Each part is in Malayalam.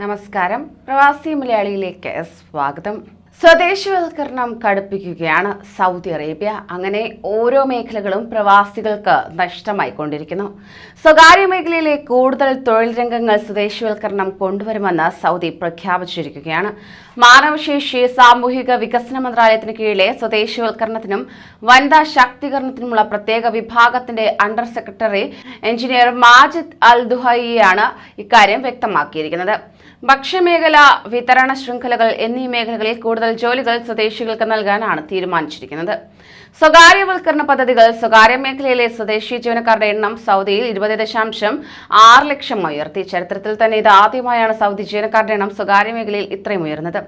നമസ്കാരം. പ്രവാസി മലയാളിയിലേക്ക് സ്വാഗതം. സ്വദേശവൽക്കരണം കടുപ്പിക്കുകയാണ് സൗദി അറേബ്യ. അങ്ങനെ ഓരോ മേഖലകളും പ്രവാസികൾക്ക് നഷ്ടമായിക്കൊണ്ടിരിക്കുന്നു. സ്വകാര്യ മേഖലയിലെ കൂടുതൽ തൊഴിൽ രംഗങ്ങൾ സ്വദേശവൽക്കരണം കൊണ്ടുവരുമെന്ന് സൗദി പ്രഖ്യാപിച്ചിരിക്കുകയാണ്. മാനവശേഷി സാമൂഹിക വികസന മന്ത്രാലയത്തിന് കീഴിലെ സ്വദേശവൽക്കരണത്തിനും വനിതാ ശാക്തീകരണത്തിനുമുള്ള പ്രത്യേക വിഭാഗത്തിന്റെ under secretary engineer Majid al ദുഹൈയാണ് ഇക്കാര്യം വ്യക്തമാക്കിയിരിക്കുന്നത്. ഭക്ഷ്യമേഖല വിതരണ ശൃംഖലകൾ എന്നീ മേഖലകളിൽ കൂടുതൽ ജോലികൾ സ്വദേശികൾക്ക് നൽകാനാണ് തീരുമാനിച്ചിരിക്കുന്നത്. സ്വകാര്യവൽക്കരണ പദ്ധതികൾ സ്വകാര്യ മേഖലയിലെ സ്വദേശി ജീവനക്കാരുടെ എണ്ണം സൗദിയിൽ ഇരുപത് ദശാംശം ആറ് ലക്ഷം ഉയർത്തി. ചരിത്രത്തിൽ തന്നെ ഇത് ആദ്യമായാണ് സൗദി ജീവനക്കാരുടെ എണ്ണം സ്വകാര്യ മേഖലയിൽ ഇത്രയും ഉയർന്നത്.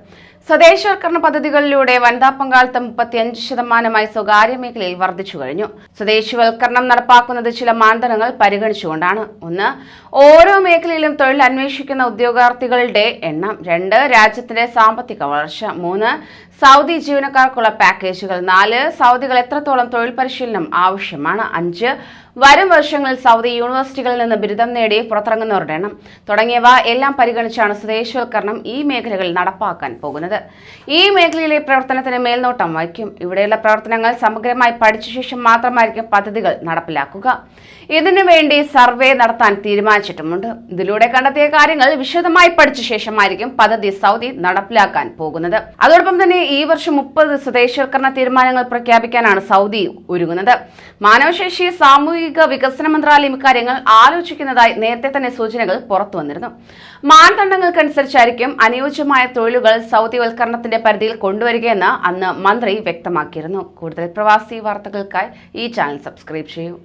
സ്വദേശവൽക്കരണ പദ്ധതികളിലൂടെ വനിതാ പങ്കാളിത്തം മുപ്പത്തിയഞ്ച് ശതമാനമായി സ്വകാര്യ മേഖലയിൽ വർദ്ധിച്ചു കഴിഞ്ഞു. സ്വദേശിവൽക്കരണം നടപ്പാക്കുന്നത് ചില മാനദണ്ഡങ്ങൾ പരിഗണിച്ചുകൊണ്ടാണ്. ഒന്ന് ഓരോ മേഖലയിലും തൊഴിൽ അന്വേഷിക്കുന്ന ഉദ്യോഗാർത്ഥികളുടെ എണ്ണം രണ്ട് രാജ്യത്തിന്റെ സാമ്പത്തിക വളർച്ച മൂന്ന് സൗദി ജീവനക്കാർക്കുള്ള പാക്കേജുകൾ നാല് സൗദികൾ എത്രത്തോളം തൊഴിൽ പരിശീലനം ആവശ്യമാണ് അഞ്ച് വരും വർഷങ്ങളിൽ സൗദി യൂണിവേഴ്സിറ്റികളിൽ നിന്ന് ബിരുദം നേടി പുറത്തിറങ്ങുന്നവരുടെ എണ്ണം തുടങ്ങിയവ എല്ലാം പരിഗണിച്ചാണ് സ്വദേശവൽക്കരണം ഈ മേഖലകളിൽ നടപ്പാക്കാൻ പോകുന്നത്. ഈ മേഖലയിലെ പ്രവർത്തനത്തിന് മേൽനോട്ടം വഹിക്കും ഇവിടെയുള്ള പ്രവർത്തനങ്ങൾ സമഗ്രമായി പഠിച്ച ശേഷം മാത്രമായിരിക്കും പദ്ധതികൾ നടപ്പിലാക്കുക. ഇതിനുവേണ്ടി സർവേ നടത്താൻ തീരുമാനിച്ചിട്ടുമുണ്ട്. ഇതിലൂടെ കണ്ടെത്തിയ കാര്യങ്ങൾ വിശദമായി പഠിച്ച ശേഷമായിരിക്കും പദ്ധതി സൗദി നടപ്പിലാക്കാൻ പോകുന്നത്. അതോടൊപ്പം തന്നെ ഈ വർഷം മുപ്പത് സ്വദേശവൽക്കരണ തീരുമാനങ്ങൾ പ്രഖ്യാപിക്കാനാണ് സൗദി ഒരുങ്ങുന്നത്. മാനവശേഷി സാമൂഹിക വികസന മന്ത്രാലയം ഇക്കാര്യങ്ങൾ ആലോചിക്കുന്നതായി നേരത്തെ തന്നെ സൂചനകൾ പുറത്തു വന്നിരുന്നു. മാനദണ്ഡങ്ങൾക്കനുസരിച്ചായിരിക്കും അനുയോജ്യമായ തൊഴിലുകൾ സൗദി വൽക്കരണത്തിന്റെ പരിധിയിൽ കൊണ്ടുവരികയെന്ന് അന്ന് മന്ത്രി വ്യക്തമാക്കിയിരുന്നു. കൂടുതൽ പ്രവാസി വാർത്തകൾക്കായി ഈ ചാനൽ സബ്സ്ക്രൈബ് ചെയ്യൂ.